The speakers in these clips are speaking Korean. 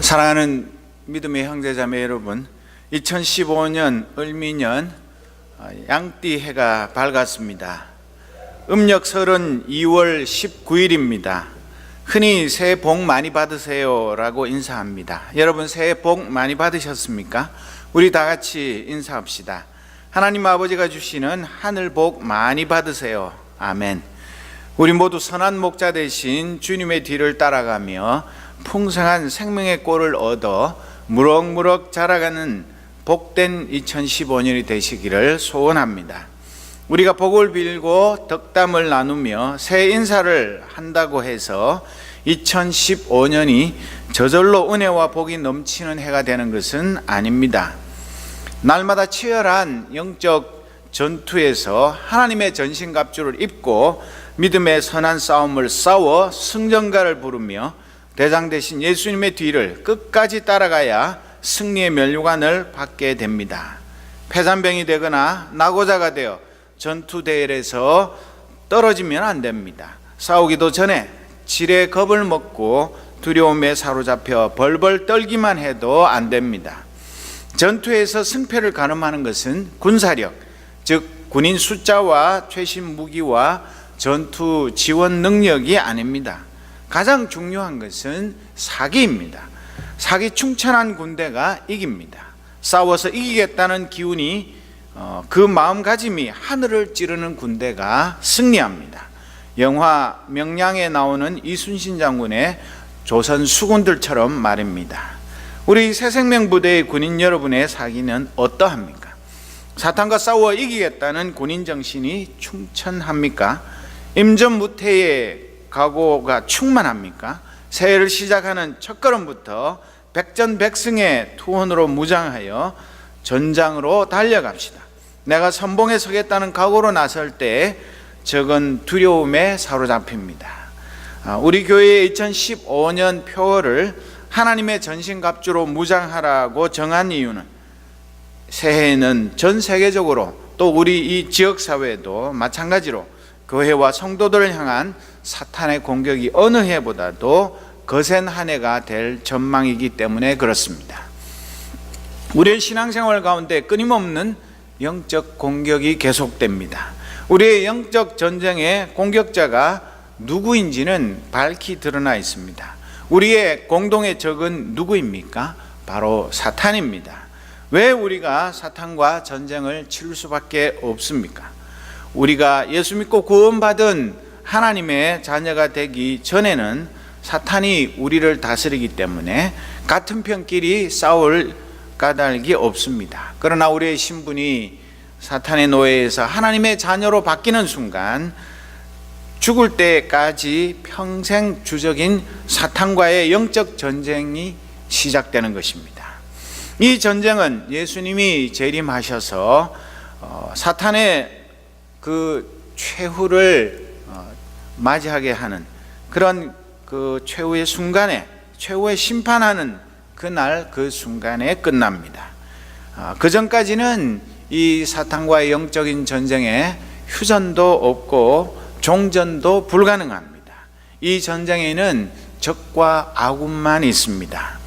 사랑하는 믿음의 형제자매 여러분, 2015년 을미년 어, 양띠 해가 밝았습니다. 음력 설은 2월 19일입니다. 흔히 새해 복 많이 받으세요라고 인사합니다. 여러분 새해 복 많이 받으셨습니까? 우리 다 같이 인사합시다. 하나님 아버지가 주시는 하늘 복 많이 받으세요. 아멘. 우리 모두 선한 목자 대신 주님의 뒤를 따라가며 풍성한 생명의 꼴을 얻어 무럭무럭 자라가는 복된 2015년이 되시기를 소원합니다. 우리가 복을 빌고 덕담을 나누며 새 인사를 한다고 해서 2015년이 저절로 은혜와 복이 넘치는 해가 되는 것은 아닙니다. 날마다 치열한 영적 전투에서 하나님의 전신갑주를 입고 믿음의 선한 싸움을 싸워 승전가를 부르며 대장 대신 예수님의 뒤를 끝까지 따라가야 승리의 면류관을 받게 됩니다. 패잔병이 되거나 낙오자가 되어 전투 대열에서 떨어지면 안 됩니다. 싸우기도 전에 질의 겁을 먹고 두려움에 사로잡혀 벌벌 떨기만 해도 안 됩니다. 전투에서 승패를 가늠하는 것은 군사력, 즉 군인 숫자와 최신 무기와 전투 지원 능력이 아닙니다. 가장 중요한 것은 사기입니다. 사기 충천한 군대가 이깁니다. 싸워서 이기겠다는 기운이 어, 그 마음가짐이 하늘을 찌르는 군대가 승리합니다. 영화 명량에 나오는 이순신 장군의 조선 수군들처럼 말입니다. 우리 새생명 부대의 군인 여러분의 사기는 어떠합니까? 사탄과 싸워 이기겠다는 군인 정신이 충천합니까? 임전무태의 각오가 충만합니까? 새해를 시작하는 첫걸음부터 백전백승의 투혼으로 무장하여 전장으로 달려갑시다. 내가 선봉에 서겠다는 각오로 나설 때 적은 두려움에 사로잡힙니다. 아, 우리 교회의 2015년 표어를 하나님의 전신갑주로 무장하라고 정한 이유는 새해에는 전 세계적으로 또 우리 이 지역 사회도 마찬가지로 교회와 성도들을 향한 사탄의 공격이 어느 해보다도 거센 한 해가 될 전망이기 때문에 그렇습니다. 우리의 신앙생활 가운데 끊임없는 영적 공격이 계속됩니다. 우리의 영적 전쟁의 공격자가 누구인지는 밝히 드러나 있습니다. 우리의 공동의 적은 누구입니까? 바로 사탄입니다. 왜 우리가 사탄과 전쟁을 치를 수밖에 없습니까? 우리가 예수 믿고 구원받은 하나님의 자녀가 되기 전에는 사탄이 우리를 다스리기 때문에 같은 편끼리 싸울 까닭이 없습니다. 그러나 우리의 신분이 사탄의 노예에서 하나님의 자녀로 바뀌는 순간 죽을 때까지 평생 주적인 사탄과의 영적 전쟁이 시작되는 것입니다. 이 전쟁은 예수님이 재림하셔서 어, 사탄의 그 최후를 어, 맞이하게 하는 그런 그 최후의 순간에 최후의 심판하는 그날 그 순간에 끝납니다. 아, 그 전까지는 이 사탄과의 영적인 전쟁에 휴전도 없고 종전도 불가능합니다. 이 전쟁에는 적과 아군만 있습니다.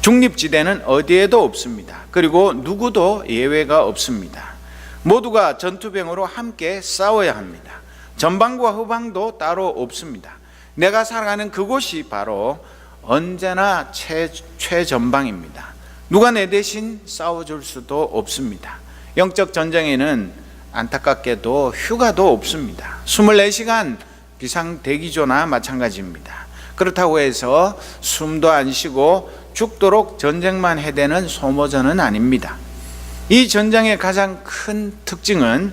중립지대는 어디에도 없습니다. 그리고 누구도 예외가 없습니다. 모두가 전투병으로 함께 싸워야 합니다. 전방과 후방도 따로 없습니다. 내가 살아가는 그곳이 바로 언제나 최, 최전방입니다. 누가 내 대신 싸워줄 수도 없습니다. 영적 전쟁에는 안타깝게도 휴가도 없습니다. 24시간 비상 대기조나 마찬가지입니다. 그렇다고 해서 숨도 안 쉬고 죽도록 전쟁만 해대는 소모전은 아닙니다. 이 전쟁의 가장 큰 특징은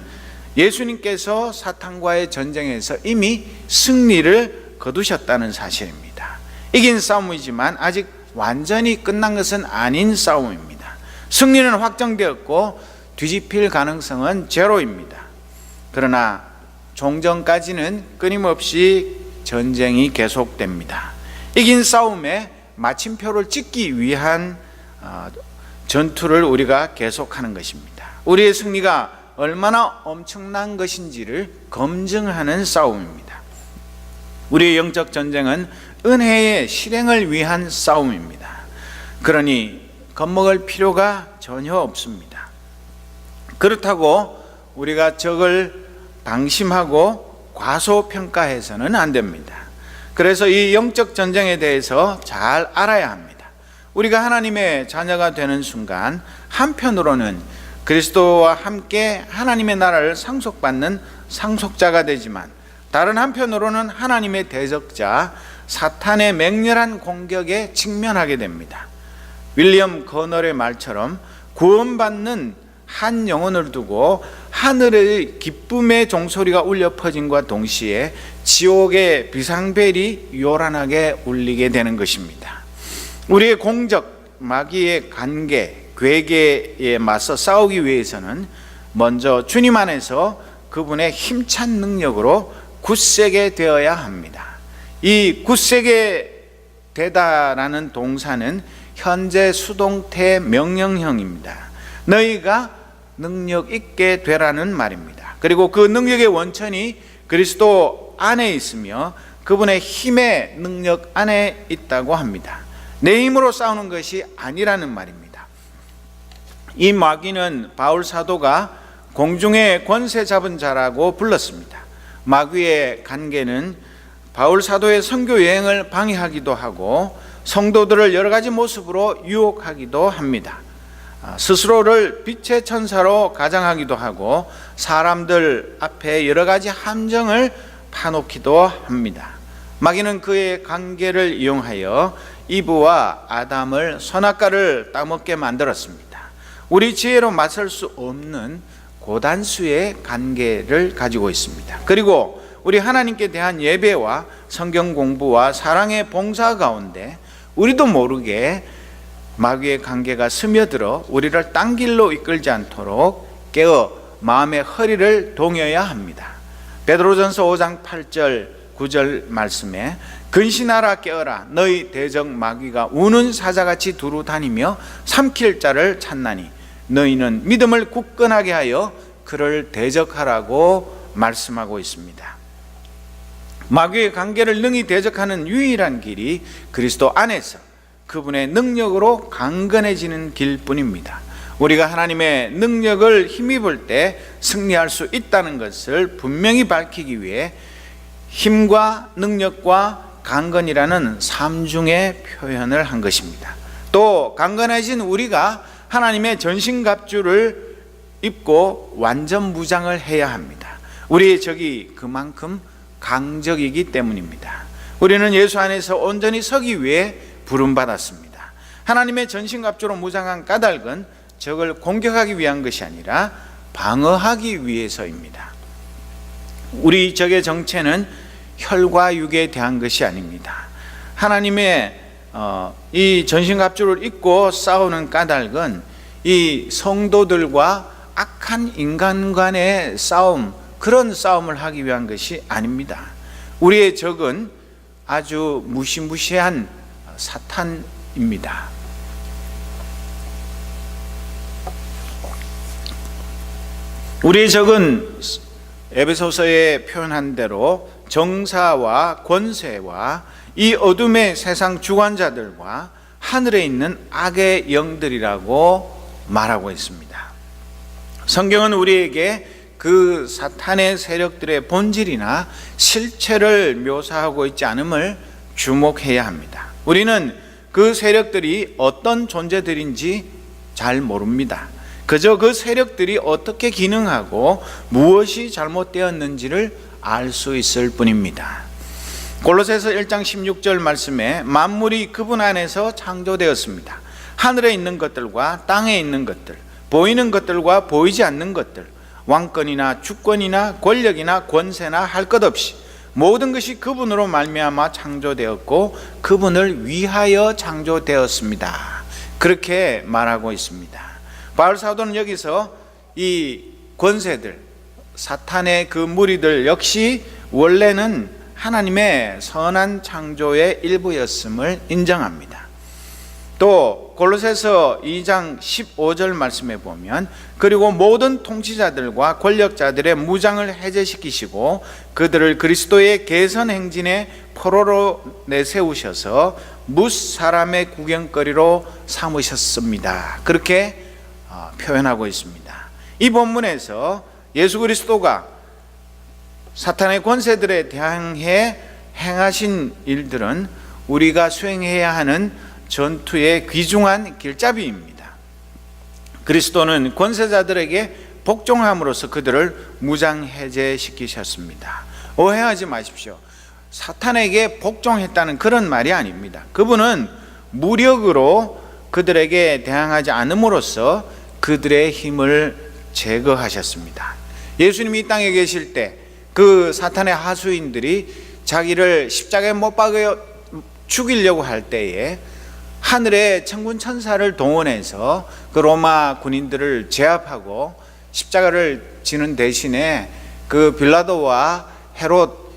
예수님께서 사탄과의 전쟁에서 이미 승리를 거두셨다는 사실입니다. 이긴 싸움이지만 아직 완전히 끝난 것은 아닌 싸움입니다. 승리는 확정되었고 뒤집힐 가능성은 제로입니다. 그러나 종전까지는 끊임없이 전쟁이 계속됩니다. 이긴 싸움에 마침표를 찍기 위한 어, 전투를 우리가 계속하는 것입니다. 우리의 승리가 얼마나 엄청난 것인지를 검증하는 싸움입니다. 우리의 영적 전쟁은 은혜의 실행을 위한 싸움입니다. 그러니 겁먹을 필요가 전혀 없습니다. 그렇다고 우리가 적을 방심하고 과소평가해서는 안 됩니다. 그래서 이 영적 전쟁에 대해서 잘 알아야 합니다. 우리가 하나님의 자녀가 되는 순간 한편으로는 그리스도와 함께 하나님의 나라를 상속받는 상속자가 되지만 다른 한편으로는 하나님의 대적자 사탄의 맹렬한 공격에 직면하게 됩니다. 윌리엄 거널의 말처럼 구원받는 한 영혼을 두고 하늘의 기쁨의 종소리가 울려 퍼진과 동시에 지옥의 비상벨이 요란하게 울리게 되는 것입니다. 우리의 공적, 마귀의 관계, 괴계에 맞서 싸우기 위해서는 먼저 주님 안에서 그분의 힘찬 능력으로 굳세게 되어야 합니다. 이 굳세게 되다라는 동사는 현재 수동태 명령형입니다. 너희가 능력 있게 되라는 말입니다. 그리고 그 능력의 원천이 그리스도 안에 있으며 그분의 힘의 능력 안에 있다고 합니다. 내 힘으로 싸우는 것이 아니라는 말입니다. 이 마귀는 바울 사도가 공중의 권세 잡은 자라고 불렀습니다. 마귀의 관계는 바울 사도의 선교 여행을 방해하기도 하고 성도들을 여러 가지 모습으로 유혹하기도 합니다. 아, 스스로를 빛의 천사로 가장하기도 하고 사람들 앞에 여러 가지 함정을 파놓기도 합니다. 마귀는 그의 관계를 이용하여 이브와 아담을 선악과를 따먹게 만들었습니다. 우리 지혜로 맞설 수 없는 고단수의 관계를 가지고 있습니다. 그리고 우리 하나님께 대한 예배와 성경 공부와 사랑의 봉사 가운데 우리도 모르게 마귀의 관계가 스며들어 우리를 딴 길로 이끌지 않도록 깨어 마음의 허리를 동여야 합니다. 베드로전서 5장 8절 9절 말씀에 근신하라 깨어라 너희 대적 마귀가 우는 사자같이 두루 다니며 삼킬 자를 찾나니 너희는 믿음을 굳건하게 하여 그를 대적하라고 말씀하고 있습니다. 마귀의 관계를 능히 대적하는 유일한 길이 그리스도 안에서 그분의 능력으로 강건해지는 길뿐입니다. 우리가 하나님의 능력을 힘입을 때 승리할 수 있다는 것을 분명히 밝히기 위해 힘과 능력과 강건이라는 삼중의 표현을 한 것입니다. 또 강건해진 우리가 하나님의 전신갑주를 입고 완전 무장을 해야 합니다. 우리의 적이 그만큼 강적이기 때문입니다. 우리는 예수 안에서 온전히 서기 위해 부름받았습니다. 하나님의 전신갑주로 무장한 까닭은 적을 공격하기 위한 것이 아니라 방어하기 위해서입니다. 우리 적의 정체는 혈과 육에 대한 것이 아닙니다. 하나님의 어, 이 전신갑주를 입고 싸우는 까닭은 이 성도들과 악한 인간 간의 싸움, 그런 싸움을 하기 위한 것이 아닙니다. 우리의 적은 아주 무시무시한 사탄입니다. 우리의 적은 에베소서에 표현한 대로 정사와 권세와 이 어둠의 세상 주관자들과 하늘에 있는 악의 영들이라고 말하고 있습니다. 성경은 우리에게 그 사탄의 세력들의 본질이나 실체를 묘사하고 있지 않음을 주목해야 합니다. 우리는 그 세력들이 어떤 존재들인지 잘 모릅니다. 그저 그 세력들이 어떻게 기능하고 무엇이 잘못되었는지를 알 수 있을 뿐입니다. 골로새서 1장 16절 말씀에 만물이 그분 안에서 창조되었습니다. 하늘에 있는 것들과 땅에 있는 것들, 보이는 것들과 보이지 않는 것들, 왕권이나 주권이나 권력이나 권세나 할 것 없이 모든 것이 그분으로 말미암아 창조되었고 그분을 위하여 창조되었습니다. 그렇게 말하고 있습니다. 바울 사도는 여기서 이 권세들 사탄의 그 무리들 역시 원래는 하나님의 선한 창조의 일부였음을 인정합니다. 또 골로새서 2장 15절 말씀에 보면 그리고 모든 통치자들과 권력자들의 무장을 해제시키시고 그들을 그리스도의 개선 행진의 포로로 내세우셔서 뭇 사람의 구경거리로 삼으셨습니다. 그렇게 어, 표현하고 있습니다. 이 본문에서 예수 그리스도가 사탄의 권세들에 대항해 행하신 일들은 우리가 수행해야 하는 전투의 귀중한 길잡이입니다. 그리스도는 권세자들에게 복종함으로써 그들을 무장해제시키셨습니다. 오해하지 마십시오. 사탄에게 복종했다는 그런 말이 아닙니다. 그분은 무력으로 그들에게 대항하지 않음으로써 그들의 힘을 제거하셨습니다. 예수님이 이 땅에 계실 때 그 사탄의 하수인들이 자기를 십자가에 못 박여 죽이려고 할 때에 하늘의 천군 천사를 동원해서 그 로마 군인들을 제압하고 십자가를 지는 대신에 그 빌라도와 헤롯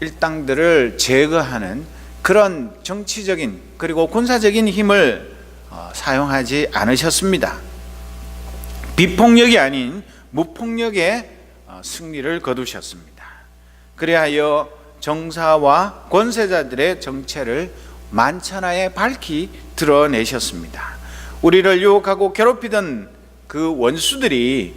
일당들을 제거하는 그런 정치적인 그리고 군사적인 힘을 어, 사용하지 않으셨습니다. 비폭력이 아닌 무폭력의 어, 승리를 거두셨습니다. 그리하여 정사와 권세자들의 정체를 만천하에 밝히 드러내셨습니다. 우리를 유혹하고 괴롭히던 그 원수들이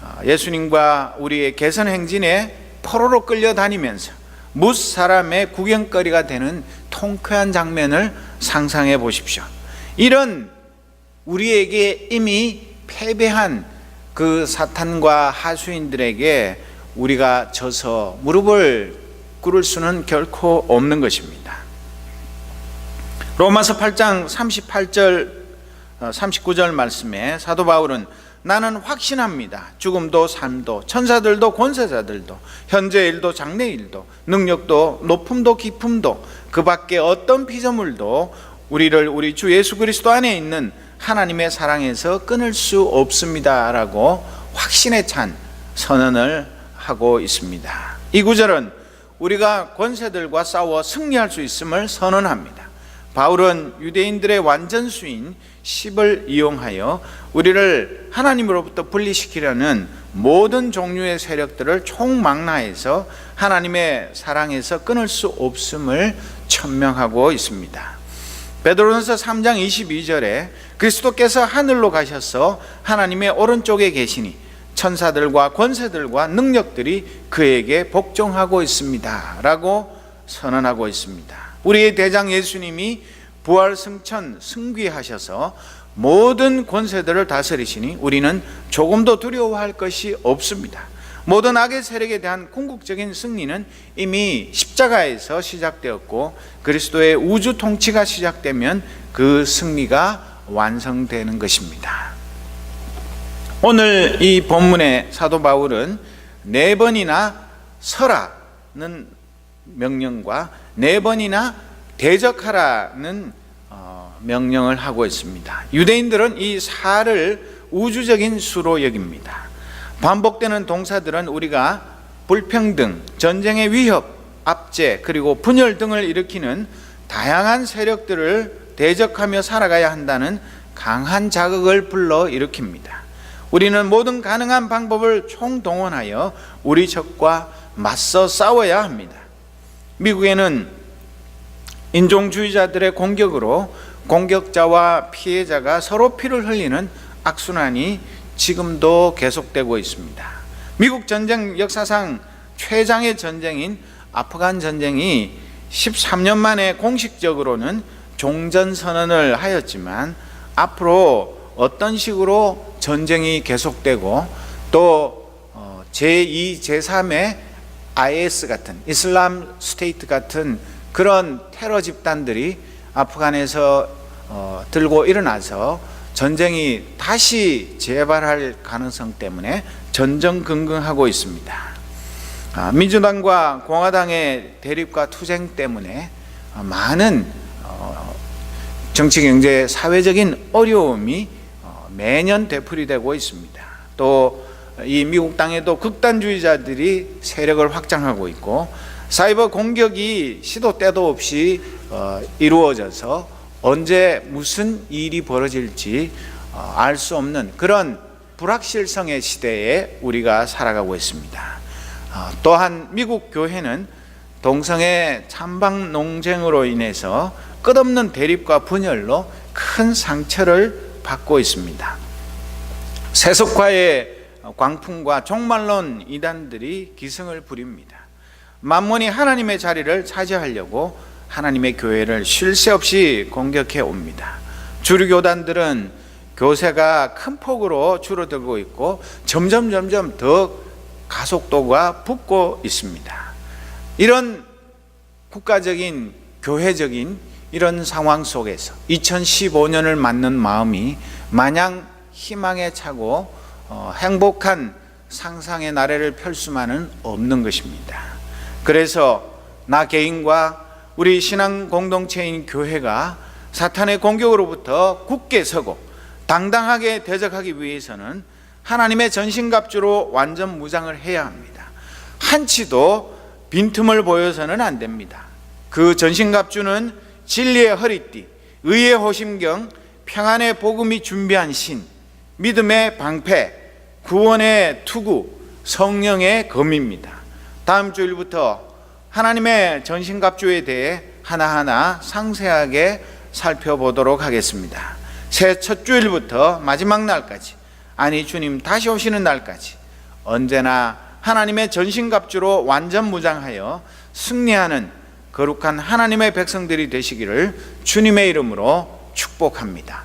어, 예수님과 우리의 개선 행진에 포로로 끌려다니면서 뭇 사람의 구경거리가 되는 통쾌한 장면을 상상해 보십시오. 이런 우리에게 이미 패배한 그 사탄과 하수인들에게 우리가 져서 무릎을 꿇을 수는 결코 없는 것입니다. 로마서 8장 38절 39절 말씀에 사도 바울은 나는 확신합니다. 죽음도 삶도 천사들도 권세자들도 현재 일도 장래 일도 능력도 높음도 깊음도 그 밖에 어떤 피조물도 우리를 우리 주 예수 그리스도 안에 있는 하나님의 사랑에서 끊을 수 없습니다라고 확신에 찬 선언을 하고 있습니다. 이 구절은 우리가 권세들과 싸워 승리할 수 있음을 선언합니다. 바울은 유대인들의 완전수인 10을 이용하여 우리를 하나님으로부터 분리시키려는 모든 종류의 세력들을 총망라해서 하나님의 사랑에서 끊을 수 없음을 천명하고 있습니다. 베드로전서 3장 22절에 그리스도께서 하늘로 가셔서 하나님의 오른쪽에 계시니 천사들과 권세들과 능력들이 그에게 복종하고 있습니다. 라고 선언하고 있습니다. 우리의 대장 예수님이 부활 승천 승귀하셔서 모든 권세들을 다스리시니 우리는 조금도 두려워할 것이 없습니다. 모든 악의 세력에 대한 궁극적인 승리는 이미 십자가에서 시작되었고 그리스도의 우주 통치가 시작되면 그 승리가 완성되는 것입니다. 오늘 이 본문의 사도 바울은 네 번이나 서라는 명령과 네 번이나 대적하라는 어, 명령을 하고 있습니다. 유대인들은 이 사를 우주적인 수로 여깁니다. 반복되는 동사들은 우리가 불평등, 전쟁의 위협, 압제, 그리고 분열 등을 일으키는 다양한 세력들을 대적하며 살아가야 한다는 강한 자극을 불러 일으킵니다. 우리는 모든 가능한 방법을 총동원하여 우리 적과 맞서 싸워야 합니다. 미국에는 인종주의자들의 공격으로 공격자와 피해자가 서로 피를 흘리는 악순환이 지금도 계속되고 있습니다. 미국 전쟁 역사상 최장의 전쟁인 아프간 전쟁이 13년 만에 공식적으로는 종전 선언을 하였지만 앞으로 어떤 식으로 전쟁이 계속되고 또 제2, 제3의 IS 같은 이슬람 스테이트 같은 그런 테러 집단들이 아프간에서 어, 들고 일어나서 전쟁이 다시 재발할 가능성 때문에 전전긍긍하고 있습니다. 아, 민주당과 공화당의 대립과 투쟁 때문에 많은 어, 정치, 경제, 사회적인 어려움이 어, 매년 되풀이되고 있습니다. 또 이 미국 땅에도 극단주의자들이 세력을 확장하고 있고 사이버 공격이 시도 때도 없이 어, 이루어져서 언제 무슨 일이 벌어질지 어, 알수 없는 그런 불확실성의 시대에 우리가 살아가고 있습니다. 어, 또한 미국 교회는 동성애 찬방 논쟁으로 인해서 끝없는 대립과 분열로 큰 상처를 받고 있습니다. 세속화의 광풍과 종말론 이단들이 기승을 부립니다. 만몬이 하나님의 자리를 차지하려고 하나님의 교회를 쉴 새 없이 공격해 옵니다. 주류 교단들은 교세가 큰 폭으로 줄어들고 있고 점점 점점 더 가속도가 붙고 있습니다. 이런 국가적인 교회적인 이런 상황 속에서 2015년을 맞는 마음이 마냥 희망에 차고 어, 행복한 상상의 나래를 펼 수만은 없는 것입니다. 그래서 나 개인과 우리 신앙 공동체인 교회가 사탄의 공격으로부터 굳게 서고 당당하게 대적하기 위해서는 하나님의 전신갑주로 완전 무장을 해야 합니다. 한치도 빈틈을 보여서는 안 됩니다. 그 전신갑주는 진리의 허리띠, 의의 호심경, 평안의 복음이 준비한 신, 믿음의 방패, 구원의 투구, 성령의 검입니다. 다음 주일부터 하나님의 전신갑주에 대해 하나하나 상세하게 살펴보도록 하겠습니다. 새 첫 주일부터 마지막 날까지, 아니 주님 다시 오시는 날까지 언제나 하나님의 전신갑주로 완전 무장하여 승리하는 거룩한 하나님의 백성들이 되시기를 주님의 이름으로 축복합니다.